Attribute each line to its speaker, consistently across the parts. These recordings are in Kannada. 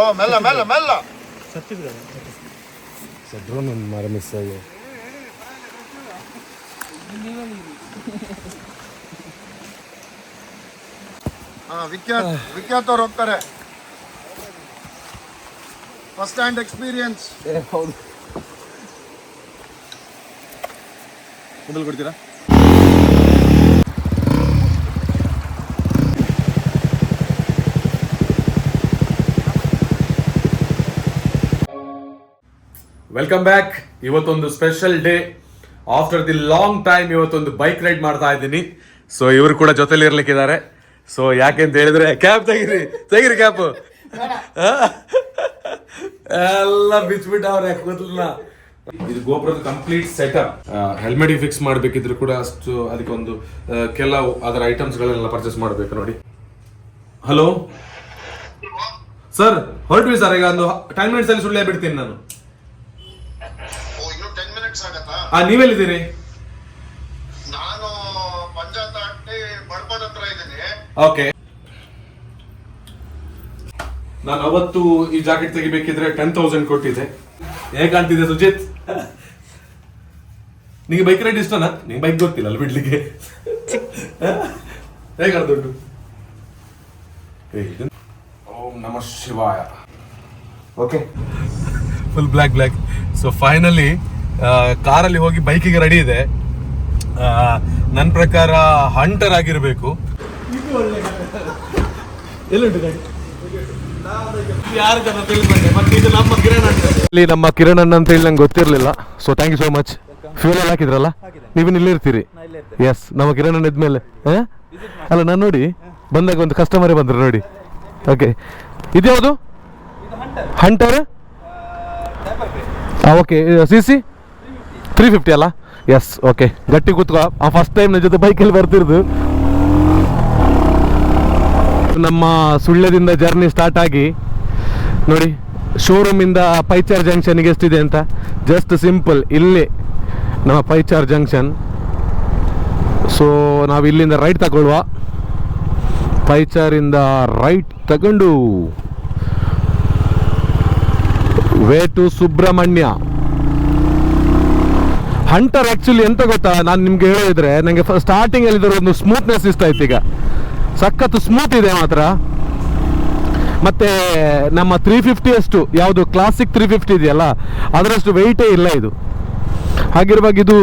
Speaker 1: ಓ ಮೆಲ್ಲ ಮೆಲ್ಲ ಮೆಲ್ಲ.
Speaker 2: ಡ್ರೋನ್ ಒಂದು ಮರ ಮಿಸ್ ಆಗಿ
Speaker 1: ಹಾ ವಿಖ್ಯಾತ್ ವಿಖ್ಯಾತ್ ಅವ್ರು ಹೋಗ್ತಾರೆ. ಫಸ್ಟ್ ಹ್ಯಾಂಡ್ ಎಕ್ಸ್ಪೀರಿಯನ್ಸ್
Speaker 2: ಹೌದು. ಮೊದಲು ಕೊಡ್ತೀರಾ? ವೆಲ್ಕಮ್ ಬ್ಯಾಕ್ ಇವತ್ತೊಂದು special day after the long time ಇವತ್ತೊಂದು ಬೈಕ್ ರೈಡ್ ಮಾಡ್ತಾ ಇದ್ದೀನಿ. ಸೊ ಇವರು ಕೂಡ ಜೊತೆಲಿ ಇರ್ಲಿಕ್ಕಿದ್ದಾರೆ. ಸೊ ಯಾಕೆ ಅಂತ ಹೇಳಿದ್ರೆ ಕ್ಯಾಬ್ ತೆಗಿರಿ ತೆಗಿರಿ ಕ್ಯಾಬ್ ಎಲ್ಲ ಬಿಚ್ಬಿಟ್ಟವ್ರೆ ಕೂದಲನ್ನ ಇದು ಗೋಪುರದ ಕಂಪ್ಲೀಟ್ ಸೆಟಪ್ ಹೆಲ್ಮೆಟ್ ಫಿಕ್ಸ್ ಮಾಡಬೇಕಿದ್ರು ಕೂಡ ಅಷ್ಟು ಅದಕ್ಕೊಂದು ಕೆಲವು ಅದರ ಐಟಮ್ಸ್ ಗಳನ್ನೆಲ್ಲ ಪರ್ಚೇಸ್ ಮಾಡಬೇಕು ನೋಡಿ. ಹಲೋ ಸರ್ ಹೊರಟ್ವಿ ಸರ್ ಈಗ ಒಂದು ಟೆನ್ ಮಿನಿಟ್ಸ್ ಅಲ್ಲಿ ಸುಳ್ಳೆ ಬಿಡ್ತೀನಿ ನಾನು
Speaker 1: ಓ ಇನ್ನು ಟೆನ್ ಮಿನಿಟ್ಸ್ ಆಗತ್ತಾ
Speaker 2: ಆ ನೀವೆಲ್ಲಿದ್ದೀರಿ?
Speaker 1: ನಾನು ಪಂಚಾಯತ್ ಬಡಪದ ಹತ್ರ ಇದ್ದೀನಿ.
Speaker 2: ಓಕೆ. ನಾನು ಅವತ್ತು ಈ ಜಾಕೆಟ್ ತೆಗಿಬೇಕಿದ್ರೆ ಟೆನ್ ತೌಸಂಡ್ ಕೊಟ್ಟಿದ್ದೆ. ಹೇಗೆ ಅಂತಿದೆ ಸುಜಿತ್? ನಿಂಗೆ ಬೈಕ್ ರೈಡ್ ಇಷ್ಟನಾ? ನಿಂಗೆ ಬೈಕ್ ಗೊತ್ತಿಲ್ಲ ಅಲ್ಲಿ ಬಿಡ್ಲಿಕ್ಕೆ. ಹೇಗ ದುಡ್ಡು? ಓಂ ನಮ ಶಿವಾಯ. Okay full black black so finally ಕಾರಲ್ಲಿ ಹೋಗಿ ಬೈಕಿಗೆ ರೆಡಿ ಇದೆ. ನನ್ನ ಪ್ರಕಾರ ಹಂಟರ್ ಆಗಿರಬೇಕು. ಇಲ್ಲಿ ನಮ್ಮ ಕಿರಣ್ ಅಣ್ಣ ಅಂತ ಹೇಳಿ ನಂಗೆ ಗೊತ್ತಿರಲಿಲ್ಲ. So thank you so much fuel ಎಲ್ಲ ಹಾಕಿದ್ರಲ್ಲ? ನೀವು ಇಲ್ಲಿ ಇರ್ತೀರಿ? ಎಸ್ ನಮ್ಮ ಕಿರಣ್ ಅಣ್ಣ ಇದ್ಮೇಲೆ? ಅಲ್ಲ, ನಾನು ನೋಡಿ. ಬಂದಾಗ ಒಂದು ಕಸ್ಟಮರೇ ಬಂದ್ರು ನೋಡಿ. ಓಕೆ ಇದ್ಯಾವುದು? Hunter okay C C three fifty ಅಲ್ಲ? ಎಸ್ ಓಕೆ ಗಟ್ಟಿ ಕೂತ್ಕೋ. ಆ ಫಸ್ಟ್ ಟೈಮ್ ನನ್ನ ಜೊತೆ ಬೈಕಲ್ಲಿ ಬರ್ತಿರೋದು. ನಮ್ಮ ಸುಳ್ಳ್ಯದಿಂದ ಜರ್ನಿ ಸ್ಟಾರ್ಟ್ ಆಗಿ, ನೋಡಿ ಶೋರೂಮಿಂದ ಪೈಚಾರ್ ಜಂಕ್ಷನ್ಗೆ ಎಷ್ಟಿದೆ ಅಂತ? ಜಸ್ಟ್ ಸಿಂಪಲ್ ಇಲ್ಲಿ ನಮ್ಮ ಪೈಚಾರ್ ಜಂಕ್ಷನ್ ಸೊ ನಾವು ಇಲ್ಲಿಂದ ರೈಟ್ ತಗೊಳ್ಳುವ ಪೈಚಾರಿಂದ ರೈಟ್ ತಗೊಂಡು. Way to Subramanya hunter actually ಎಂತ ಗೊತ್ತಾ? ನಾನು ನಿಮ್ಗೆ ಹೇಳಿದ್ರೆ ನನಗೆ ಸ್ಟಾರ್ಟಿಂಗ್ ಅಲ್ಲಿ ಒಂದು ಸ್ಮೂತ್ನೆಸ್ ಇಷ್ಟ ಆಯ್ತು ಈಗ. ಸಖತ್ತು ಸ್ಮೂತ್ ಇದೆ ಮಾತ್ರ. ಮತ್ತೆ ನಮ್ಮ ತ್ರೀ ಫಿಫ್ಟಿ ಅಷ್ಟು, ಯಾವುದು ಕ್ಲಾಸಿಕ್ ತ್ರೀ ಫಿಫ್ಟಿ ಇದೆಯಲ್ಲ, ಅದರಷ್ಟು ವೆಯ್ಟೇ ಇಲ್ಲ ಇದು. ಹಾಗಿರುವಾಗ ಇದು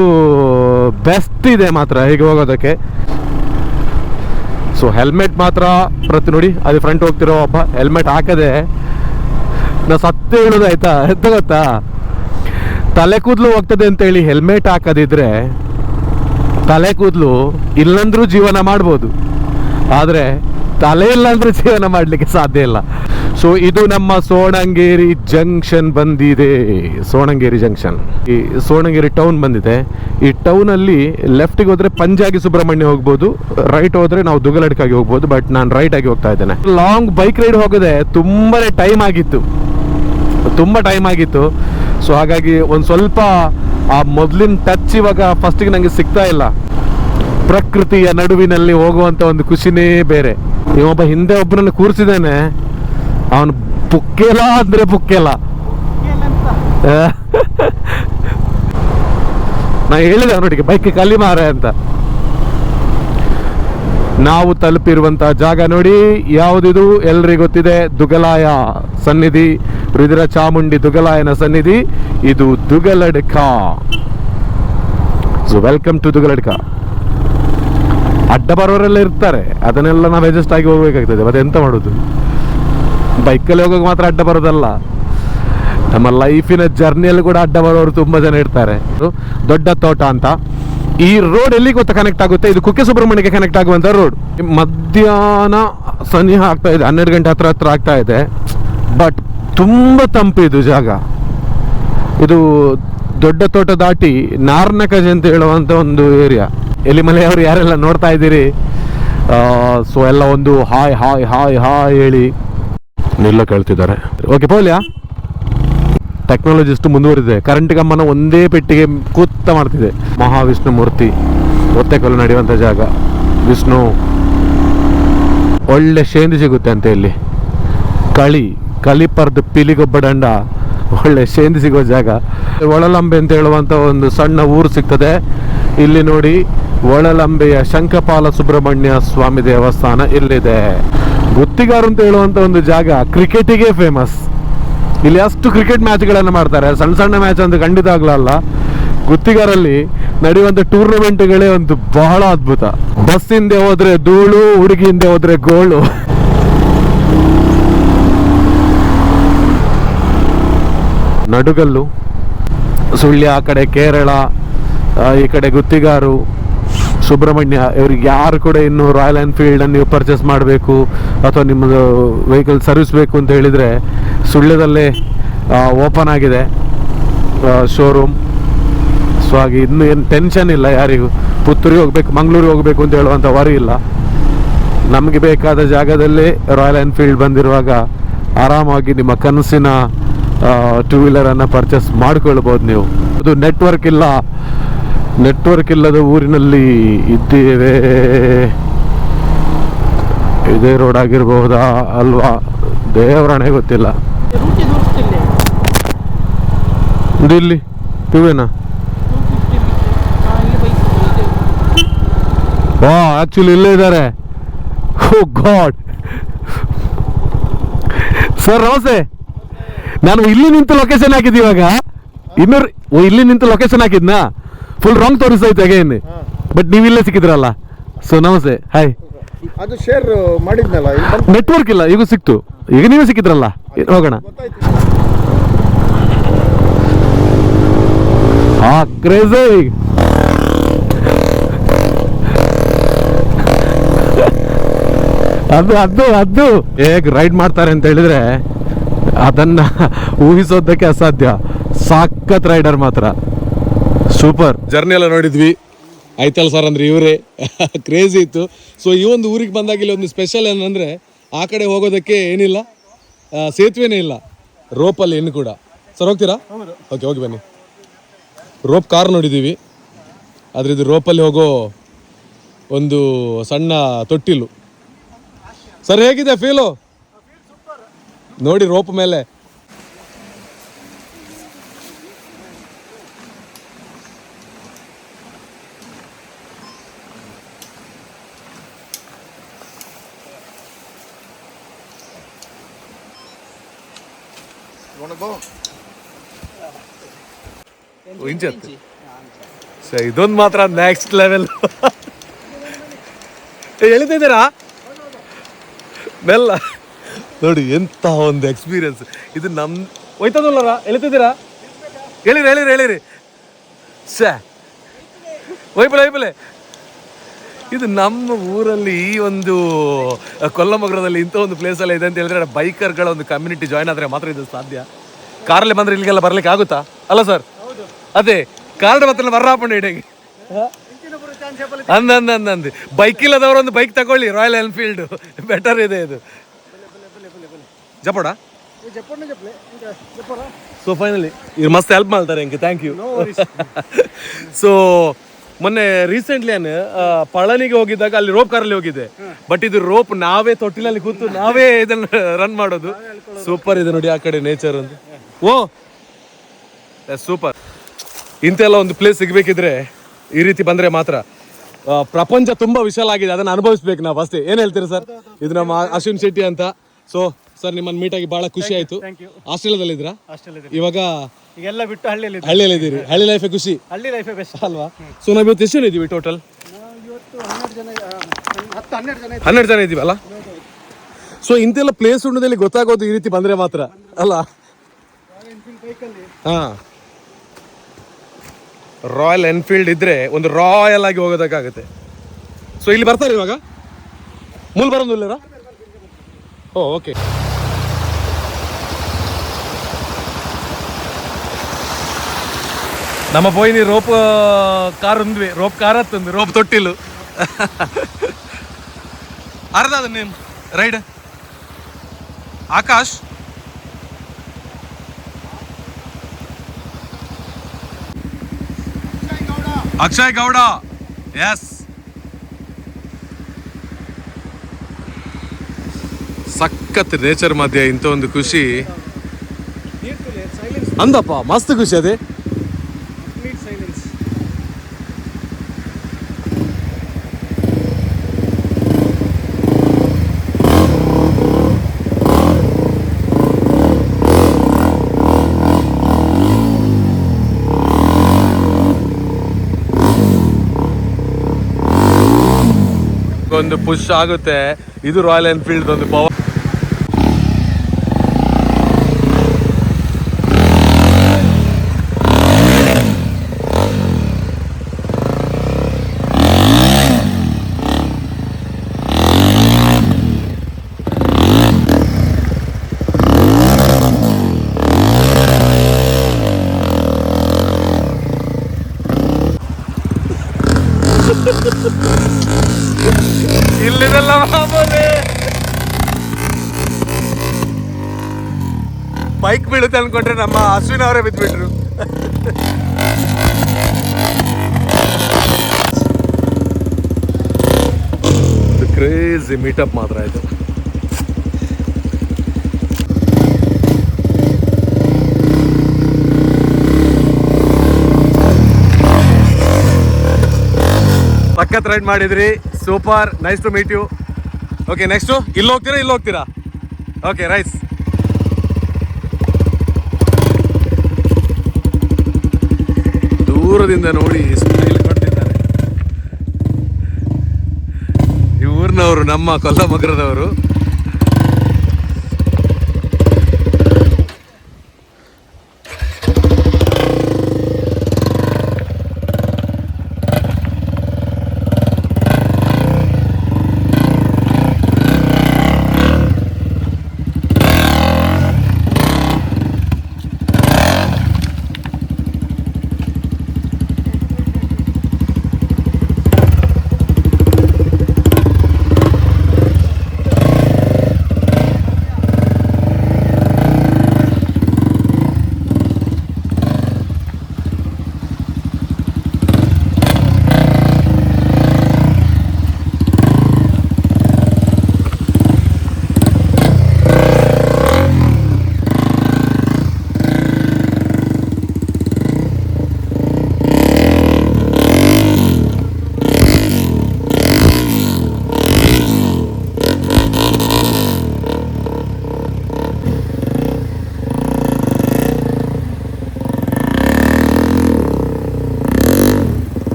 Speaker 2: ಬೆಸ್ಟ್ ಇದೆ ಮಾತ್ರ ಹೀಗೆ ಹೋಗೋದಕ್ಕೆ. ಸೊ ಹೆಲ್ಮೆಟ್ ಮಾತ್ರ ಪ್ರತಿ ನೋಡಿ ಅದು ಫ್ರಂಟ್ ಹೋಗ್ತಿರೋ ಒಬ್ಬ ಹೆಲ್ಮೆಟ್ ಹಾಕದೆ. ನಾ ಸತ್ತೇ ಹೇಳೋದು ಆಯ್ತಾ? ಎಂತ ಗೊತ್ತಾ? ತಲೆ ಕೂದಲು ಹೋಗ್ತದೆ ಅಂತೇಳಿ ಹೆಲ್ಮೆಟ್ ಹಾಕದಿದ್ರೆ ತಲೆ ಕೂದಲು ಇಲ್ಲಂದ್ರೂ ಜೀವನ ಮಾಡ್ಬೋದು. ಆದರೆ ತಲೆ ಇಲ್ಲಾಂದ್ರೂ ಜೀವನ ಮಾಡಲಿಕ್ಕೆ ಸಾಧ್ಯ ಇಲ್ಲ. ಸೊ ಇದು ನಮ್ಮ ಸೋಣಂಗೇರಿ ಜಂಕ್ಷನ್ ಬಂದಿದೆ. ಸೋಣಂಗೇರಿ ಜಂಕ್ಷನ್. ಈ ಸೋಣಂಗೇರಿ ಟೌನ್ ಬಂದಿದೆ. ಈ ಟೌನಲ್ಲಿ ಲೆಫ್ಟಿಗೆ ಹೋದರೆ ಪಂಜಾಗಿ ಸುಬ್ರಹ್ಮಣ್ಯ ಹೋಗ್ಬೋದು ರೈಟ್ ಹೋದರೆ ನಾವು ದುಗಲಡ್ಕಾಗಿ ಹೋಗ್ಬೋದು ಬಟ್ ನಾನು ರೈಟ್ ಆಗಿ ಹೋಗ್ತಾ ಇದ್ದೇನೆ. ಲಾಂಗ್ ಬೈಕ್ ರೈಡ್ ಹೋಗದೆ ತುಂಬಾ ಟೈಮ್ ಆಗಿತ್ತು. ತುಂಬ ಟೈಮ್ ಆಗಿತ್ತು. ಸೊ ಹಾಗಾಗಿ ಒಂದು ಸ್ವಲ್ಪ ಆ ಮೊದಲಿನ ಟಚ್ ಇವಾಗ ಫಸ್ಟಿಗೆ ನನಗೆ ಸಿಗ್ತಾ ಇಲ್ಲ. ಪ್ರಕೃತಿಯ ನಡುವಿನಲ್ಲಿ ಹೋಗುವಂತ ಒಂದು ಖುಷಿನೇ ಬೇರೆ. ಇವೊಬ್ಬ ಹಿಂದೆ ಒಬ್ಬನನ್ನು ಕೂರಿಸಿದ್ದೇನೆ ಅವನು ಪುಕ್ಕೆಲ ಅಂದ್ರೆ ಪುಕ್ಕೆಲ ಆ. ನಾ ಹೇಳಿದೆ ಅವನೊಟ್ಟಿಗೆ ಬೈಕ್ ಕಲಿ ಮಾರ ಅಂತ. ನಾವು ತಲುಪಿರುವಂತಹ ಜಾಗ ನೋಡಿ, ಯಾವುದಿದು ಎಲ್ರಿಗೂ ಗೊತ್ತಿದೆ, ದುಗಲಾಯ ಸನ್ನಿಧಿ, ರುದ್ರ ಚಾಮುಂಡಿ ದುಗಲಾಯನ ಸನ್ನಿಧಿ, ಇದು Dugaladka. So welcome to Dugaladka. ಅಡ್ಡ ಬರೋರೆಲ್ಲ ಇರ್ತಾರೆ, ಅದನ್ನೆಲ್ಲ ನಾವು ಅಡ್ಜಸ್ಟ್ ಆಗಿ ಹೋಗ್ಬೇಕಾಗ್ತದೆ, ಮತ್ತೆ ಎಂತ ಮಾಡೋದು? ಬೈಕಲ್ಲಿ ಹೋಗೋಕೆ ಮಾತ್ರ ಅಡ್ಡ ಬರೋದಲ್ಲ. ನಮ್ಮ ಲೈಫಿನ ಜರ್ನಿಯಲ್ಲಿ ಕೂಡ ಅಡ್ಡ ಬರೋರು ತುಂಬಾ ಜನ ಇರ್ತಾರೆ. ದೊಡ್ಡ ತೋಟ ಅಂತ. ಈ ರೋಡ್ ಎಲ್ಲಿ ಗೊತ್ತಾ ಕನೆಕ್ಟ್ ಆಗುತ್ತೆ? ಇದು ಕುಕ್ಕೆ ಸುಬ್ರಹ್ಮಣ್ಯಕ್ಕೆ ಕನೆಕ್ಟ್ ಆಗುವಂತ ರೋಡ್ ಮಧ್ಯಾಹ್ನ ಸನಿಹ ಆಗ್ತಾ ಇದೆ ಹನ್ನೆರಡು ಗಂಟೆ ಹತ್ರ ಹತ್ರ ಆಗ್ತಾ ಇದೆ. ಬಟ್ ತುಂಬಾ ತಂಪು ಇದು ಜಾಗ. ಇದು ದೊಡ್ಡ ತೋಟ ದಾಟಿ ನಾರ್ನಕಜ್ ಅಂತ ಹೇಳುವಂತ ಒಂದು ಏರಿಯಾ ಎಲಿಮಲೆಯವರು ಯಾರೆಲ್ಲ ನೋಡ್ತಾ ಇದ್ದೀರಿ? ಸೊ ಎಲ್ಲ ಒಂದು ಹಾಯ್ ಹಾಯ್ ಹಾಯ್ ಹಾಯ್ ಹೇಳಿ. ನಿಲ್ಲ ಕೇಳ್ತಿದ್ದಾರೆ. ಓಕೆ ಪೌಲ್ಯ? ಟೆಕ್ನಾಲಜಿ ಎಷ್ಟು ಮುಂದುವರಿದೆ ಕರೆಂಟ್ ಗಮನ ಒಂದೇ ಪೆಟ್ಟಿಗೆ ಕೂತ ಮಾಡ್ತಿದೆ. ಮಹಾವಿಷ್ಣು ಮೂರ್ತಿ ಒತ್ತೆಕಲ್ಲು ನಡೆಯುವಂಥ ಜಾಗ. ವಿಷ್ಣು, ಒಳ್ಳೆ ಶೇಂದಿ ಸಿಗುತ್ತೆ ಅಂತ ಇಲ್ಲಿ. ಕಳಿ ಕಲಿಪರ್ದು ಪಿಲಿಗೊಬ್ಬಡಂಡ ಒಳ್ಳೆ ಶೇಂದಿ ಸಿಗೋ ಜಾಗ. ಒಳಲಂಬೆ ಅಂತ ಹೇಳುವಂತ ಒಂದು ಸಣ್ಣ ಊರು ಸಿಗ್ತದೆ. ಇಲ್ಲಿ ನೋಡಿ, ಒಳಲಂಬೆಯ ಶಂಕಪಾಲ ಸುಬ್ರಹ್ಮಣ್ಯ ಸ್ವಾಮಿ ದೇವಸ್ಥಾನ ಇಲ್ಲಿದೆ. ಗುತ್ತಿಗಾರು ಅಂತ ಹೇಳುವಂತ ಒಂದು ಜಾಗ ಕ್ರಿಕೆಟಿಗೆ ಫೇಮಸ್ ಇಲ್ಲಿ ಅಷ್ಟು ಕ್ರಿಕೆಟ್ ಮ್ಯಾಚ್ಗಳನ್ನು ಮಾಡ್ತಾರೆ. ಸಣ್ಣ ಸಣ್ಣ ಮ್ಯಾಚ್ ಅಂತ ಖಂಡಿತ ಆಗ್ಲಲ್ಲ ಗುತ್ತಿಗಾರಲ್ಲಿ ನಡೆಯುವಂತ ಟೂರ್ನಮೆಂಟ್ಗಳೇ ಒಂದು ಬಹಳ ಅದ್ಭುತ. ಬಸ್ ಹಿಂದೆ ಹೋದ್ರೆ ಧೂಳು ಹುಡುಗಿ ಹಿಂದೆ ಹೋದ್ರೆ ಗೋಳು. ನಡುಗಲ್ಲು ಸುಳ್ಯ, ಆ ಕಡೆ ಕೇರಳ ಈ ಕಡೆ ಗುತ್ತಿಗಾರು ಸುಬ್ರಹ್ಮಣ್ಯ, ಇವ್ರಿಗೆ ಯಾರು ಕೂಡ ಇನ್ನು ರಾಯಲ್ ಎನ್ಫೀಲ್ಡನ್ನು ನೀವು ಪರ್ಚೇಸ್ ಮಾಡಬೇಕು ಅಥವಾ ನಿಮ್ಮದು ವೆಹಿಕಲ್ ಸರ್ವಿಸ್ ಬೇಕು ಅಂತ ಹೇಳಿದರೆ ಸುಳ್ಳ್ಯದಲ್ಲೇ ಓಪನ್ ಆಗಿದೆ ಶೋರೂಮ್ ಸೊ ಹಾಗೆ ಇನ್ನು ಏನು ಟೆನ್ಷನ್ ಇಲ್ಲ ಯಾರಿಗೂ. ಪುತ್ತೂರಿಗೆ ಹೋಗ್ಬೇಕು, ಮಂಗಳೂರಿಗೆ ಹೋಗಬೇಕು ಅಂತ ಹೇಳುವಂಥ ವರಿ ಇಲ್ಲ. ನಮಗೆ ಬೇಕಾದ ಜಾಗದಲ್ಲಿ ರಾಯಲ್ ಎನ್ಫೀಲ್ಡ್ ಬಂದಿರುವಾಗ ಆರಾಮಾಗಿ ನಿಮ್ಮ ಕನಸಿನ ಟೂ ವೀಲರನ್ನು ಪರ್ಚೇಸ್ ಮಾಡ್ಕೊಳ್ಬೋದು ನೀವು. ಅದು ನೆಟ್ವರ್ಕ್ ಇಲ್ಲ. ನೆಟ್ವರ್ಕ್ ಇಲ್ಲದ ಊರಿನಲ್ಲಿ ಇದ್ದೇವೆ. ಇದೇ ರೋಡ್ ಆಗಿರಬಹುದಾ ಅಲ್ವಾ? ದೇವರಣೆ ಗೊತ್ತಿಲ್ಲ. ಇಲ್ಲಿ ವಾ ಆಕ್ಚುಲಿ ಇಲ್ಲೇ ಇದ್ದಾರೆ. ಓ ಗಾಡ್ ಸರ್ ನಮಸ್ತೆ. ನಾನು ಇಲ್ಲಿ ನಿಂತು ಲೊಕೇಶನ್ ಹಾಕಿದ್ದೀವಾಗ ಇನ್ನೂರು ಇಲ್ಲಿ ನಿಂತು ಲೊಕೇಶನ್ ಹಾಕಿದ್ನಾ? ಫುಲ್ ರಾಂಗ್ ತೋರಿಸ್ತೈತೆ ಅಗೇನ್ ಬಟ್ ನೀವು ಇಲ್ಲೇ ಸಿಕ್ಕಿದ್ರಲ್ಲ? ಸೊ ನಮಸ್ತೆ. ಹಾಯ್
Speaker 3: ಅದು ಶೇರ್ ಮಾಡಿದ್ನಲ್ಲ
Speaker 2: ನೆಟ್ವರ್ಕ್ ಇಲ್ಲ ಈಗ ಸಿಕ್ತು. ಈಗ ನೀವೇ ಸಿಕ್ಕಿದ್ರಲ್ಲ? ಹೋಗೋಣ.
Speaker 3: ಹಾ
Speaker 2: ಆ ಕ್ರೇಜಿ ಅದು ಅದು ಅದು. ಹೇಗ್ ರೈಡ್ ಮಾಡ್ತಾರೆ ಅಂತ ಹೇಳಿದ್ರೆ ಅದನ್ನ ಊಹಿಸೋದಕ್ಕೆ ಅಸಾಧ್ಯ. ಸಾಕತ್ ರೈಡರ್ ಮಾತ್ರ. ಸೂಪರ್
Speaker 4: ಜರ್ನಿ ಎಲ್ಲ ನೋಡಿದ್ವಿ. ಆಯ್ತಲ್ಲ ಸರ್ ಅಂದ್ರೆ ಇವರೇ. ಕ್ರೇಜಿ ಇತ್ತು. ಸೊ ಈ ಒಂದು ಊರಿಗೆ ಬಂದಾಗ ಇಲ್ಲಿ ಒಂದು ಸ್ಪೆಷಲ್ ಏನಂದ್ರೆ, ಆ ಕಡೆ ಹೋಗೋದಕ್ಕೆ ಏನಿಲ್ಲ. ಸೇತುವೆನೇ ಇಲ್ಲ. ರೋಪಲ್ಲಿ ಇನ್ನು ಕೂಡ. ಸರ್ ಹೋಗ್ತೀರಾ? ಓಕೆ ಹೋಗಿ ಬನ್ನಿ. ರೋಪ್ ಕಾರ್ ನೋಡಿದ್ದೀವಿ ಆದರೆ ಇದು ರೋಪಲ್ಲಿ ಹೋಗೋ ಒಂದು ಸಣ್ಣ ತೊಟ್ಟಿಲು. ಸರ್ ಹೇಗಿದೆ ಫೀಲು ನೋಡಿ ರೋಪ್ ಮೇಲೆ. ಇಂಚತ್ತು ಸೊ ಇದೊಂದು ಮಾತ್ರ ನೆಕ್ಸ್ಟ್ ಲೆವೆಲ್ ಎಳಿತಿದ್ದೀರಾ ಬೆಲ್ಲ ನೋಡಿ ಎಂಥ ಒಂದು ಎಕ್ಸ್ಪೀರಿಯನ್ಸ್ ಇದು ನಮ್ ಹೋಯ್ತದಲ್ಲ ಎಳಿತಿದ್ದೀರಾ ಹೇಳಿರಿ ಹೇಳಿರಿ ಹೇಳಿರಿ ಸ. ಒಯ್ಬಲೆ ಒಯ್ಬಲೆ ಇದು ನಮ್ಮ ಊರಲ್ಲಿ ಈ ಒಂದು ಕೊಲ್ಲಮಗರದಲ್ಲಿ ಇಂಥ ಒಂದು ಪ್ಲೇಸ್ ಎಲ್ಲ ಇದೆ ಅಂತ ಹೇಳಿದ್ರೆ ಬೈಕರ್ಗಳ ಒಂದು ಕಮ್ಯುನಿಟಿ ಜಾಯ್ನ್ ಆದ್ರೆ ಮಾತ್ರ ಇದು ಸಾಧ್ಯ. ಕಾರಲ್ಲಿ ಬಂದ್ರೆ ಇಲ್ಲಿಗೆಲ್ಲ ಬರಲಿಕ್ಕೆ ಆಗುತ್ತಾ? ಅಲ್ಲ ಸರ್ ಅದೇ ಕಾರ್ಡ್ ಮತ್ತೆ ಬರ್ರಾಪಣ್ಣ ಇಡಂಗೆ ಅಂದ ಅಂದ ಅಂದ ಅಂದು. ಬೈಕ್ ಇಲ್ಲದವರು ಒಂದು ಬೈಕ್ ತಗೊಳ್ಳಿ ರಾಯಲ್ ಎನ್ಫೀಲ್ಡ್ ಬೆಟರ್ ಇದೆ ಇದು. ಜಪೋಡ ಸೊ ಫೈನಲಿ ಇವ್ರು ಮಸ್ತ್ ಹೆಲ್ಪ್ ಮಾಡ್ತಾರೆ ಹೆಂಗೆ ಥ್ಯಾಂಕ್ ಯು ಸೊ ಮೊನ್ನೆ ರೀಸೆಂಟ್ಲಿ ಏನು ಆ, ಪಳನಿಗೆ ಹೋಗಿದ್ದಾಗ ಅಲ್ಲಿ ರೋಪ್ ಕಾರಲ್ಲಿ ಹೋಗಿದ್ದೆ. ಬಟ್ ಇದು ರೋಪ್ ನಾವೇ ತೊಟ್ಟಿಲಲ್ಲಿ ಕೂತು ನಾವೇ ಇದನ್ನ ರನ್ ಮಾಡೋದು. ಸೂಪರ್ ಇದೆ ನೋಡಿ ಆ ಕಡೆ ನೇಚರ್ ಅಂತ. ಓ ಸೂಪರ್ ಇಂತೆಲ್ಲ ಒಂದು ಪ್ಲೇಸ್ ಸಿಗಬೇಕಿದ್ರೆ ಈ ರೀತಿ ಬಂದ್ರೆ ಮಾತ್ರ. ಪ್ರಪಂಚ ತುಂಬಾ ವಿಶಾಲ ಆಗಿದೆ ಅದನ್ನ ಅನುಭವಿಸ್ಬೇಕು ನಾವು ಅಷ್ಟೇ. ಏನು ಹೇಳ್ತೀರ ಸರ್? ಇದು ನಮ್ಮ ಅಶ್ವಿನ್ ಶೆಟ್ಟಿ ಅಂತ. ಸೊ ಸರ್ ನಿಮ್ಮನ್ನು ಮೀಟ್ ಆಗಿ ಬಹಳ ಖುಷಿ ಆಯ್ತು. ಆಸ್ಟ್ರೇಲಿಯಾದಲ್ಲಿ ಇದ್ರಾ ಇವಾಗ
Speaker 5: ಈಗೆಲ್ಲ ಬಿಟ್ಟು ಹಳ್ಳಿಯಲ್ಲಿ
Speaker 4: ಹಳ್ಳಿಯಲ್ಲಿ ಇದ್ದೀರಿ ಹಳ್ಳಿ ಲೈಫೇ ಖುಷಿ?
Speaker 5: ಹಳ್ಳಿ ಲೈಫೇ ಬೆಸ್ಟ್
Speaker 4: ಅಲ್ವಾ? ಸೊ ನಾವು ಇವತ್ತು ಎಷ್ಟು ಜನ ಇದೀವಿ ಟೋಟಲ್
Speaker 3: ಇವತ್ತು ಹನ್ನೆರಡು ಜನ
Speaker 4: ಇದ್ದೀವಲ್ಲ ಸೊ ಇಂತೆಲ್ಲ ಪ್ಲೇಸ್ ಉಣ್ಣದಲ್ಲಿ ಗೊತ್ತಾಗೋದು ಈ ರೀತಿ ಬಂದ್ರೆ ಮಾತ್ರ ಅಲ್ಲ. ಹಾ. ರಾಯಲ್ ಎನ್ಫೀಲ್ಡ್ ಇದ್ರೆ ಒಂದು ರಾಯಲ್ ಆಗಿ ಹೋಗೋದಕ್ಕಾಗುತ್ತೆ. ಸೊ ಇಲ್ಲಿ ಬರ್ತಾರೆ ಇವಾಗ? ಮೂಲ್ ಬರೋದು ಓ ಓಕೆ ನಮ್ಮ ಪೋಯಿನಿ ರೋಪ್ ಕಾರ್ ಉಂದ್ವಿ ರೋಪ್ ಕಾರ್ ಹತ್ತುಂದು ರೋಪ್ ತೊಟ್ಟಿಲು. ಅರ್ಧ ಅದು ರೈಡ್ ಆಕಾಶ್? ಅಕ್ಷಯ್ ಗೌಡ. ಎಸ್
Speaker 2: ಸಖತ್ ನೇಚರ್ ಮಧ್ಯೆ ಇಂಥ ಒಂದು ಖುಷಿ. ಅಂದಪ್ಪ ಮಸ್ತ್ ಖುಷಿ ಅದೇ
Speaker 4: ಕಂಪ್ಲೀಟ್ ಸೈಲೆನ್ಸ್
Speaker 2: ಒಂದು ಪುಷ್ ಆಗುತ್ತೆ. ಇದು ರಾಯಲ್ ಎನ್ಫೀಲ್ಡ್ ಒಂದು ಪವರ್ ಅನ್ಕೊಂಡ್ರೆ ನಮ್ಮ ಅಶ್ವಿನ್ ಅವರೇ ಬಿದ್ದ್ಬಿಟ್ರು ಕ್ರೇಜಿ ಮೀಟಪ್ ಮಾತ್ರ ಆಯಿತು. ಪಕ್ಕತ್ ರೈಡ್ ಮಾಡಿದ್ರಿ. Super nice to meet you okay next ಇಲ್ಲಿ ಹೋಗ್ತೀರಾ ಇಲ್ಲಿ ಹೋಗ್ತೀರಾ ಓಕೆ ರೈಸ್ ದೂರದಿಂದ ನೋಡಿ ಸುಮ್ಮನೆ ಇಲ್ಲಿ ಕೊಟ್ಟಿದ್ದಾರೆ. ಈ ಊರಿನವರು ನಮ್ಮ ಕೊಲ್ಲಮಗ್ರದವರು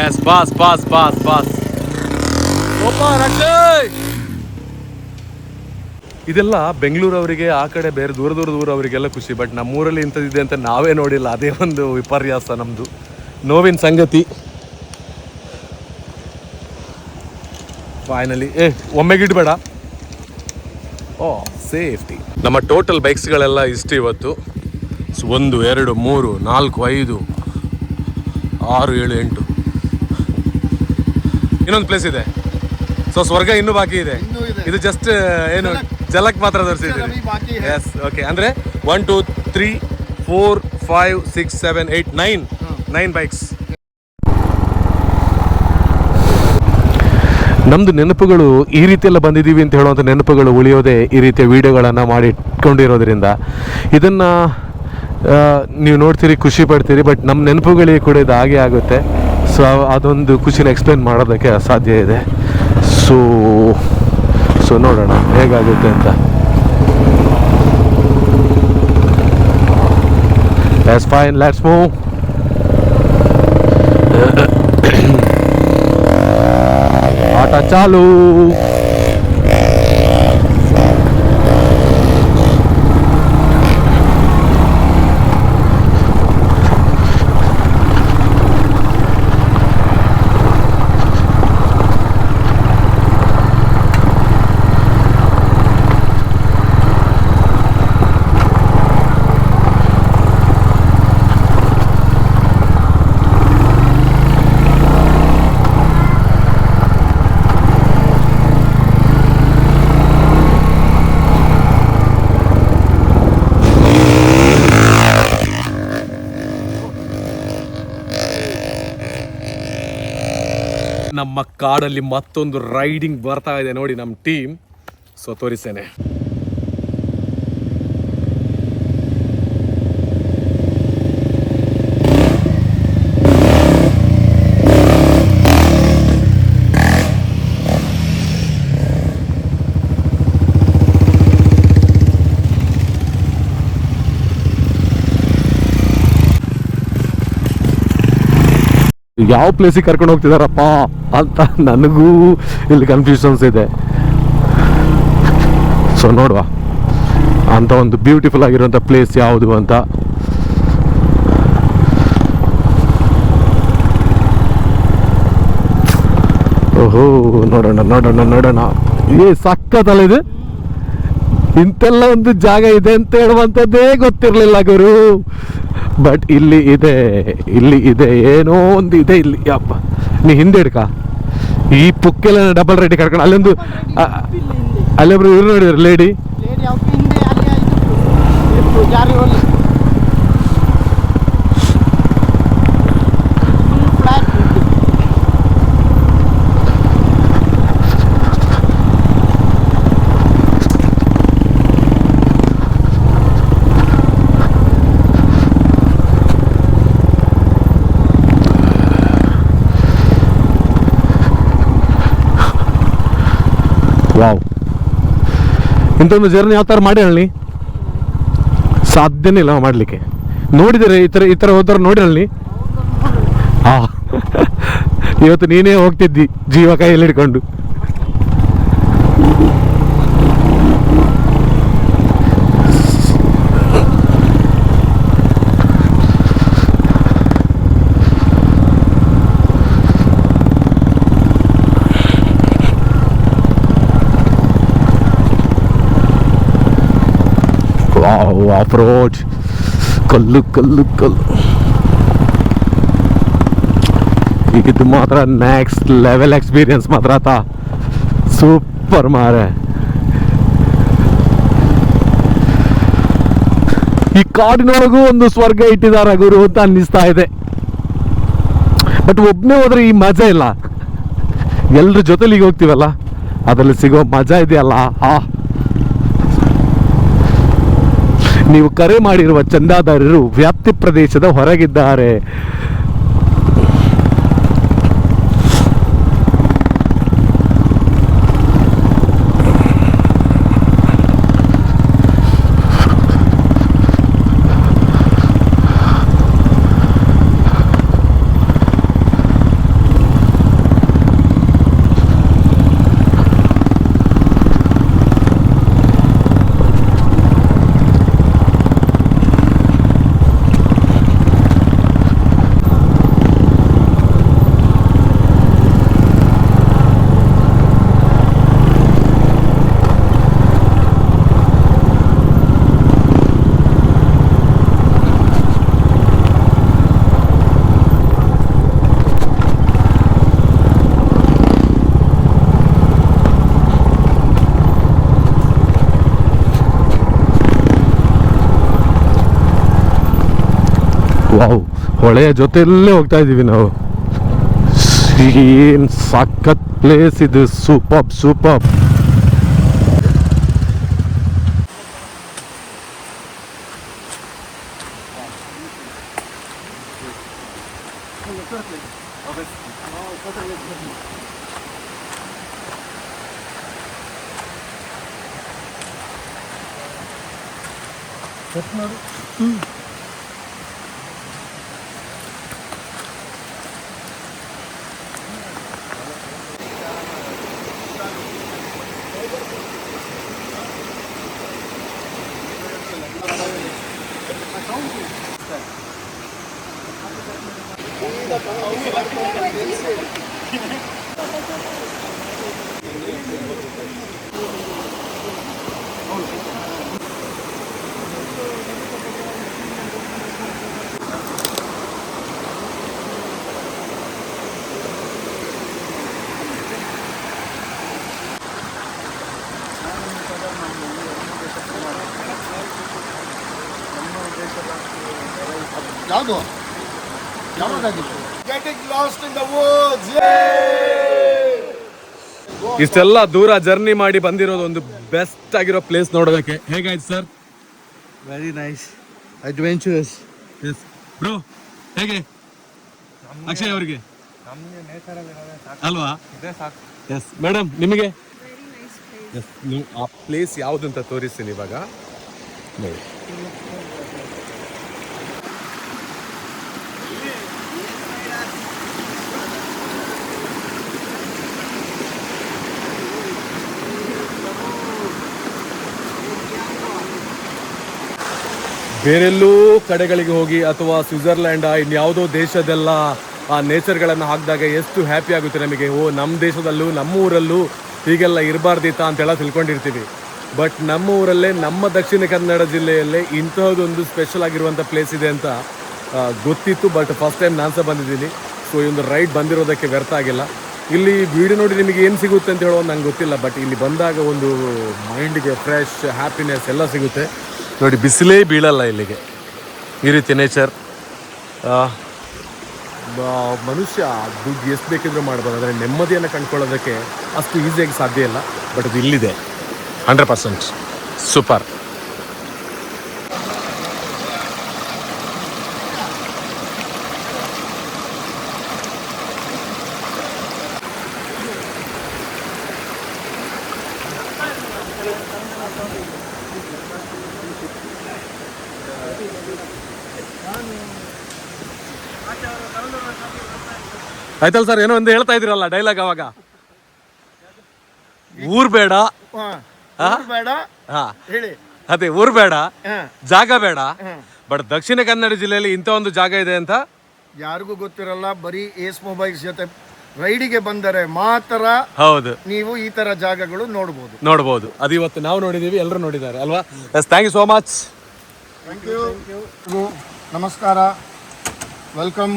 Speaker 2: yes bas, bas, bas, bas. Opa, Rakshay! ಇದೆಲ್ಲ ಬೆಂಗಳೂರವರಿಗೆ ಆ ಕಡೆ ಬೇರೆ ದೂರ ದೂರ ದೂರ ಅವರಿಗೆಲ್ಲ ಖುಷಿ. ಬಟ್ ನಮ್ಮೂರಲ್ಲಿ ಇಂಥದ್ದಿದೆ ಅಂತ ನಾವೇ ನೋಡಿಲ್ಲ. ಅದೇ ಒಂದು ವಿಪರ್ಯಾಸ ನಮ್ಮದು ನೋವಿನ ಸಂಗತಿ. ಫೈನಲಿ ಏ ಒಮ್ಮೆಗೆ ಇಡಬೇಡ ಓ ಸೇಫ್ಟಿ. ನಮ್ಮ ಟೋಟಲ್ ಬೈಕ್ಸ್ಗಳೆಲ್ಲ ಇಷ್ಟು ಇವತ್ತು. ಸೊ ಒಂದು ಎರಡು ಮೂರು ನಾಲ್ಕು ಐದು ಆರು ಏಳು ಎಂಟು. ಇನ್ನೊಂದು ಪ್ಲೇಸ್ ಇದೆ. ಸೊ ಸ್ವರ್ಗ ಇನ್ನೂ ಬಾಕಿ ಇದೆ.
Speaker 1: ಇದು.
Speaker 2: ಜಸ್ಟ್ ಏನು ಜಲಕ್ ಮಾತ್ರ ತೋರಿಸಿದ್ದೀರಿ. ಎಸ್ ಓಕೆ ಅಂದ್ರೆ one two three four five six seven eight nine nine bikes
Speaker 6: ನಮ್ಮದು ನೆನಪುಗಳು ಈ ರೀತಿಯೆಲ್ಲ ಎಲ್ಲ ಬಂದಿದ್ದೀವಿ ಅಂತ ಹೇಳುವಂಥ ನೆನಪುಗಳು ಉಳಿಯೋದೇ ಈ ರೀತಿಯ ವಿಡಿಯೋಗಳನ್ನು ಮಾಡಿ ಇಟ್ಕೊಂಡಿರೋದ್ರಿಂದ. ಇದನ್ನು ನೀವು ನೋಡ್ತೀರಿ ಖುಷಿ ಪಡ್ತೀರಿ ಬಟ್ ನಮ್ಮ ನೆನಪುಗಳಿಗೆ ಕೂಡ ಇದು ಹಾಗೆ ಆಗುತ್ತೆ. ಸೊ ಅದೊಂದು ಖುಷಿನ ಎಕ್ಸ್ಪ್ಲೇನ್ ಮಾಡೋದಕ್ಕೆ ಅಸಾಧ್ಯ ಇದೆ. ಸೊ ಸೊ ನೋಡೋಣ, ಹೇಗಾಗುತ್ತೆ ಅಂತ. ಎಸ್ ಫೈನ್ ಲೆಟ್ಸ್ ಮೂವ್ ಆಟ ಚಾಲು.
Speaker 4: ಕಾಡಲ್ಲಿ ಮತ್ತೊಂದು ರೈಡಿಂಗ್ ಬರ್ತಾ ಇದೆ ನೋಡಿ ನಮ್ಮ ಟೀಮ್ ಸೊ ತೋರಿಸ್ತೇನೆ.
Speaker 2: ಯಾವ ಪ್ಲೇಸಿಗೆ ಕರ್ಕೊಂಡು ಹೋಗ್ತಿದಾರಪ್ಪ ಅಂತ ನನಗೂ ಇಲ್ಲಿ ಕನ್ಫ್ಯೂಷನ್ಸ್ ಇದೆ. ಸೊ ನೋಡುವ. ಅಂತ ಒಂದು ಬ್ಯೂಟಿಫುಲ್ ಆಗಿರುವಂಥ ಪ್ಲೇಸ್ ಯಾವುದು ಅಂತ. ಓಹೋ, ನೋಡೋಣ ನೋಡೋಣ ನೋಡೋಣ. ಏ ಸಕ್ಕತ್ತಲ್ಲ ಇದು. ಇಂತೆಲ್ಲ ಒಂದು ಜಾಗ ಇದೆ ಅಂತ ಹೇಳುವಂಥದ್ದೇ ಗೊತ್ತಿರಲಿಲ್ಲ ಗುರು. ಬಟ್ ಇಲ್ಲಿ ಇದೆ ಇಲ್ಲಿ ಇದೆ, ಏನೋ ಒಂದು ಇದೆ ಇಲ್ಲಿ. ಅಪ್ಪ ನೀ ಹಿಂದೆ ಹಿಡ್ಕ. ಈ ಪುಕ್ಕೆಲ್ಲ ಡಬಲ್ ರೇಟಿ ಕರ್ಕೊಂಡು, ಅಲ್ಲೊಂದು ಅಲ್ಲೊಬ್ರು ಇವ್ರು ನೋಡಿದ್ರು ಲೇಡಿ
Speaker 3: ಲೇಡಿ ಅವಕ್ಕೆ ಹಿಂದೆ ಅಲ್ಲಿ ಆಯ್ತು ಇತ್ತು ಜಾರಿ ಹೋಗಿ ಫ್ಲಾಟ್ ಉಂಟು
Speaker 2: ವಾವ್ ಇಂಥೊಂದು ಜರ್ನಿ ಯಾವ ಥರ ಮಾಡಿ ಹೇಳಿ? ಸಾಧ್ಯನೇ ಇಲ್ಲ ಮಾಡಲಿಕ್ಕೆ. ನೋಡಿದರೆ ಈ ಥರ ಈ ಥರ ಹೋದ್ರ ನೋಡಿ ಹೇಳಿ. ಹಾ ಇವತ್ತು ನೀನೇ ಹೋಗ್ತಿದ್ದಿ ಜೀವ ಕೈಯಲ್ಲಿ ಹಿಡ್ಕೊಂಡು ವಾವ್ ಆಫ್ ರೋಡ್ ಕಲ್ಲು ಕಲ್ಲು ಕಲ್ಲು. ಇದು ಮಾತ್ರ ನೆಕ್ಸ್ಟ್ ಲೆವೆಲ್ ಎಕ್ಸ್ಪೀರಿಯನ್ಸ್ ಮಾತ್ರ ಆತ ಸೂಪರ್ ಮಾರೆ. ಈ ಕಾಡಿನೊಳಗೂ ಒಂದು ಸ್ವರ್ಗ ಇಟ್ಟಿದ್ದಾರೆ ಗುರು ಅಂತ ಅನ್ನಿಸ್ತಾ ಇದೆ. ಬಟ್ ಒಬ್ಬನೇ ಹೋದ್ರೆ ಈ ಮಜಾ ಇಲ್ಲ. ಎಲ್ಲರ ಜೊತೆಲಿಗೆ ಹೋಗ್ತೀವಲ್ಲ? ಅದರಲ್ಲಿ ಸಿಗೋ ಮಜಾ ಇದೆಯಲ್ಲ? ಆ. ನೀವು ಕರೆ ಮಾಡಿರುವ ಚಂದಾದಾರರು ವ್ಯಾಪ್ತಿ ಪ್ರದೇಶದ ಹೊರಗಿದ್ದಾರೆ. ವಾವ್ ಹೊಳೆಯ ಜೊತೆಯಲ್ಲೇ ಹೋಗ್ತಾ ಇದ್ದೀವಿ ನಾವು. ಏನು ಸಖತ್ ಪ್ಲೇಸ್ ಇದು ಸೂಪರ್ ಸೂಪರ್ Thank you.
Speaker 3: ಯಾವುದು? ಯಾವ್ದಾಗಿತ್ತು
Speaker 1: getting lost in the woods. Yay!
Speaker 2: ಇಷ್ಟೆಲ್ಲ ದೂರ ಜರ್ನಿ ಮಾಡಿ ಬಂದಿರೋದು ಒಂದು ಬೆಸ್ಟ್ ಆಗಿರೋ ಪ್ಲೇಸ್ ನೋಡೋದಕ್ಕೆ. ಹೇಗಾಯ್ತು sir
Speaker 5: very nice adventurous
Speaker 2: yes bro ಹೇಗೆ? ಅಕ್ಷಯ್ ಅವರಿಗೆ? ಅಲ್ವಾ? ಎಸ್ ಮೇಡಮ್ ನಿಮಗೆ? ಎಸ್ ನೀವು ಆ ಪ್ಲೇಸ್ ಯಾವುದು ಅಂತ ತೋರಿಸ್ತೀನಿ ಇವಾಗ. ನೋಡಿ. ಬೇರೆಲ್ಲೂ ಕಡೆಗಳಿಗೆ ಹೋಗಿ ಅಥವಾ ಸ್ವಿಟ್ಜರ್ಲ್ಯಾಂಡ್ ಇನ್ಯಾವುದೋ ದೇಶದೆಲ್ಲ ಆ ನೇಚರ್ಗಳನ್ನು ಹಾಕಿದಾಗ ಎಷ್ಟು ಹ್ಯಾಪಿ ಆಗುತ್ತೆ ನಮಗೆ? ಓ ನಮ್ಮ ದೇಶದಲ್ಲೂ, ನಮ್ಮ ಊರಲ್ಲೂ ಹೀಗೆಲ್ಲ ಇರಬಾರ್ದಿತ್ತ ಅಂತೆಲ್ಲ ತಿಳ್ಕೊಂಡಿರ್ತೀವಿ. ಬಟ್ ನಮ್ಮ ಊರಲ್ಲೇ, ನಮ್ಮ ದಕ್ಷಿಣ ಕನ್ನಡ ಜಿಲ್ಲೆಯಲ್ಲೇ ಇಂತಹದೊಂದು ಸ್ಪೆಷಲ್ ಆಗಿರುವಂಥ ಪ್ಲೇಸ್ ಇದೆ ಅಂತ ಗೊತ್ತಿತ್ತು. ಬಟ್ ಫಸ್ಟ್ ಟೈಮ್ ನಾನು ಸಹ ಬಂದಿದ್ದೀನಿ. ಸೊ ಈ ಒಂದು ರೈಡ್ ಬಂದಿರೋದಕ್ಕೆ ವ್ಯರ್ಥ ಆಗಿಲ್ಲ. ಇಲ್ಲಿ ವಿಡಿಯೋ ನೋಡಿ ನಿಮಗೆ ಏನು ಸಿಗುತ್ತೆ ಅಂತ ಹೇಳೋದು ನಂಗೆ ಗೊತ್ತಿಲ್ಲ. ಬಟ್ ಇಲ್ಲಿ ಬಂದಾಗ ಒಂದು ಮೈಂಡಿಗೆ ಫ್ರೆಶ್ ಹ್ಯಾಪಿನೆಸ್ ಎಲ್ಲ ಸಿಗುತ್ತೆ. ನೋಡಿ ಬಿಸಿಲೇ ಬೀಳಲ್ಲ ಇಲ್ಲಿಗೆ. ಈ ರೀತಿ ನೇಚರ್ ಮನುಷ್ಯ ದುಡ್ಡು ಎಷ್ಟು ಬೇಕಿದ್ರೂ ಮಾಡ್ಬೋದು ಆದರೆ ನೆಮ್ಮದಿಯನ್ನು ಕಂಡ್ಕೊಳ್ಳೋದಕ್ಕೆ ಅಷ್ಟು ಈಸಿಯಾಗಿ ಸಾಧ್ಯ ಇಲ್ಲ. ಬಟ್ ಅದು ಇಲ್ಲಿದೆ. ಹಂಡ್ರೆಡ್ ಪರ್ಸೆಂಟ್ ಸೂಪರ್ ಆಯ್ತಲ್ಲ ಸರ್ ಏನೋ ಒಂದು ಹೇಳ್ತಾ ಇದ್ರಲ್ಲ ಡೈಲಾಗ್ ಅವಾಗ? ಊರ್ ಬೇಡ.
Speaker 1: ಊರ್ ಬೇಡ.
Speaker 2: ಹಾ.
Speaker 1: ಹೇಳಿ.
Speaker 2: ಅದೇ ಊರ್ ಬೇಡ. ಜಾಗ ಬೇಡ. ಬಟ್ ದಕ್ಷಿಣ ಕನ್ನಡ ಜಿಲ್ಲೆಯಲ್ಲಿ ಇಂಥ ಒಂದು ಜಾಗ ಇದೆ ಅಂತ?
Speaker 1: ಯಾರಿಗೂ ಗೊತ್ತಿರಲ್ಲ ಬರೀ ಏಸ್ ಮೊಬೈಲ್ಸ್ ಜೊತೆ ರೈಡಿಗೆ ಬಂದರೆ ಮಾತ್ರ
Speaker 2: ಹೌದು.
Speaker 1: ನೀವು ಈ ತರ ಜಾಗಗಳು ನೋಡಬಹುದು
Speaker 2: ನೋಡಬಹುದು ಅದು ಇವತ್ತು ನಾವು ನೋಡಿದೀವಿ ಎಲ್ಲರೂ ನೋಡಿದ್ದಾರೆ ಅಲ್ವಾ? Yes thank you so much
Speaker 1: thank you ನಮಸ್ಕಾರ. Welcome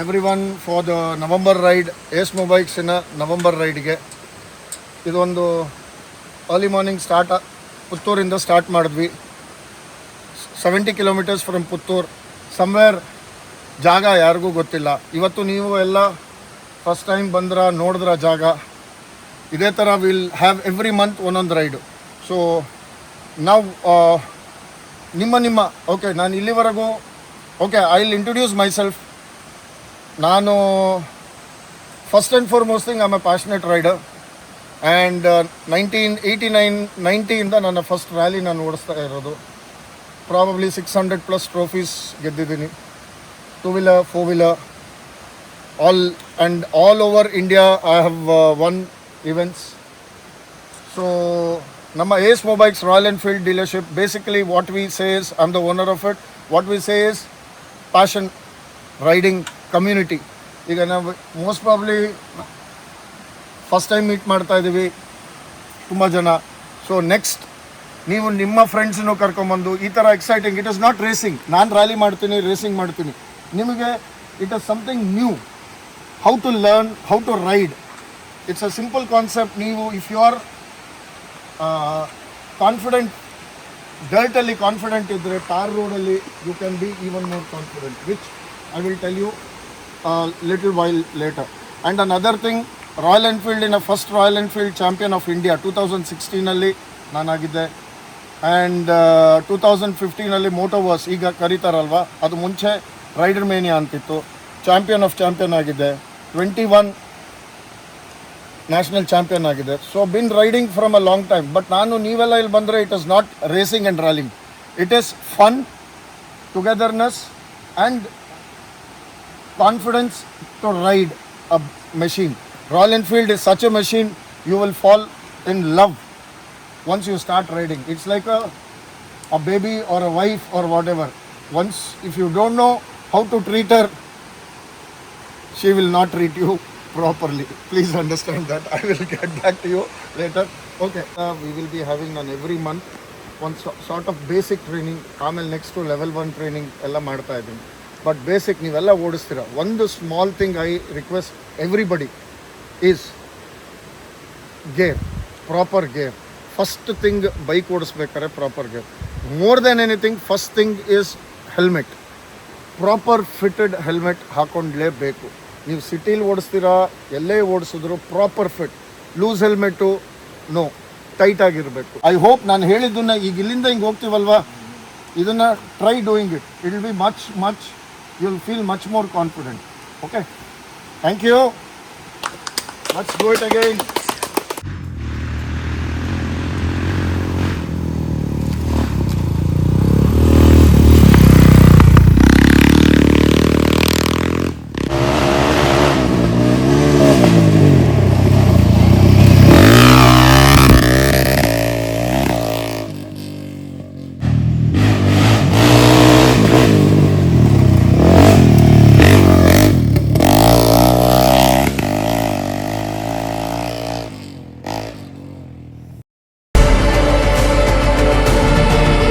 Speaker 1: everyone for the November ride Ace ಮೊಬೈಲ್ಸಿನ November ರೈಡ್ಗೆ ಇದೊಂದು ಅರ್ಲಿ ಮಾರ್ನಿಂಗ್ ಸ್ಟಾರ್ಟ್ ಪುತ್ತೂರಿಂದ ಸ್ಟಾರ್ಟ್ ಮಾಡಿದ್ವಿ. Seventy kilometres from Puttur somewhere ಜಾಗ ಯಾರಿಗೂ ಗೊತ್ತಿಲ್ಲ. ಇವತ್ತು ನೀವು ಎಲ್ಲ ಫಸ್ಟ್ ಟೈಮ್ ಬಂದ್ರ, ನೋಡಿದ್ರ ಜಾಗ. ಇದೇ ಥರ ವಿಲ್ ಹ್ಯಾವ್ ಎವ್ರಿ ಮಂತ್ ಒಂದೊಂದು ರೈಡು ಸೊ ನಾವು ನಿಮ್ಮ ನಿಮ್ಮ ಓಕೆ ನಾನು ಇಲ್ಲಿವರೆಗೂ okay I will introduce myself ನಾನು first and foremost thing am a passionate rider and nineteen eighty nine ನೈಂಟಿಯಿಂದ ನನ್ನ ಫಸ್ಟ್ ರ್ಯಾಲಿ ನಾನು ಓಡಿಸ್ತಾ ಇರೋದು. Probably six hundred plus trophies ಗೆದ್ದಿದ್ದೀನಿ. Two wheeler four wheeler all and all over India I have won events so ನಮ್ಮ Ace mobiles Royal Enfield dealership basically what we says am the owner of it what we says passion riding community ಈಗ ನಾವು most probably first time meet ಮಾಡ್ತಾ ಇದ್ದೀವಿ, ತುಂಬ ಜನ. ಸೊ ನೆಕ್ಸ್ಟ್ ನೀವು ನಿಮ್ಮ ಫ್ರೆಂಡ್ಸನ್ನು ಕರ್ಕೊಂಬಂದು ಈ ಥರ exciting it is not racing ನಾನು ರ್ಯಾಲಿ ಮಾಡ್ತೀನಿ ರೇಸಿಂಗ್ ಮಾಡ್ತೀನಿ. ನಿಮಗೆ it is something new how to learn how to ride it's a simple concept ನೀವು ಇಫ್ ಯು ಆರ್ ಕಾನ್ಫಿಡೆಂಟ್ ಡರ್ಟಲ್ಲಿ ಕಾನ್ಫಿಡೆಂಟ್ ಇದ್ದರೆ ಟಾರ್ ರೋಡಲ್ಲಿ you can be even more confident which I will tell you little while later and another thing Royal ಎನ್ಫೀಲ್ಡಿನ first Royal Enfield champion of India two thousand ಸಿಕ್ಸ್ಟೀನಲ್ಲಿ ನಾನಾಗಿದ್ದೆ. ಆ್ಯಂಡ್ ಟೂ ತೌಸಂಡ್ ಫಿಫ್ಟೀನಲ್ಲಿ ಮೋಟೋವರ್ಸ್ ಈಗ ಕರೀತಾರಲ್ವ? ಅದು ಮುಂಚೆ ರೈಡರ್ ಮೇನಿಯಾ ಅಂತಿತ್ತು. ಚಾಂಪಿಯನ್ ಆಫ್ ಚಾಂಪಿಯನ್ ಆಗಿದೆ ಟ್ವೆಂಟಿ ಒನ್ ನ್ಯಾಷನಲ್ ಚಾಂಪಿಯನ್ ಆಗಿದೆ so been riding from a long time but ನಾನು ನೀವೆಲ್ಲ ಇಲ್ಲಿ ಬಂದರೆ it is not racing and rallying it is fun togetherness and Confidence to ride a machine. Royal Enfield is such a machine, you will fall in love once you start riding. It's like a, a baby or a wife or whatever. Once, if you don't know how to treat her, she will not treat you properly. Please understand that. I will get back to you later. Okay. Uh, we will be having on every month one so- sort of basic training. ಆಮೇಲೆ ನೆಕ್ಸ್ಟು ಲೆವೆಲ್ ಒನ್ ಟ್ರೈನಿಂಗ್ ಎಲ್ಲ ಮಾಡ್ತಾ ಇದ್ದೀನಿ ಬಟ್ ಬೇಸಿಕ್ ನೀವೆಲ್ಲ ಓಡಿಸ್ತೀರ. ಒಂದು small thing I request everybody is gear proper gear first thing bike ಓಡಿಸ್ಬೇಕಾದ್ರೆ proper gear more than anything first thing is helmet proper fitted helmet ಹಾಕೊಂಡ್ಲೇಬೇಕು. ನೀವು ಸಿಟೀಲಿ ಓಡಿಸ್ತೀರಾ, ಎಲ್ಲೇ ಓಡಿಸಿದ್ರು proper fit loose helmet no tight ಆಗಿರಬೇಕು. ಐ ಹೋಪ್ ನಾನು ಹೇಳಿದ್ದನ್ನ ಈಗ ಇಲ್ಲಿಂದ ಹಿಂಗೆ ಹೋಗ್ತೀವಲ್ವಾ? ಇದನ್ನು try doing it it will be much much you will feel much more confident. Okay? Thank you. Let's do it again.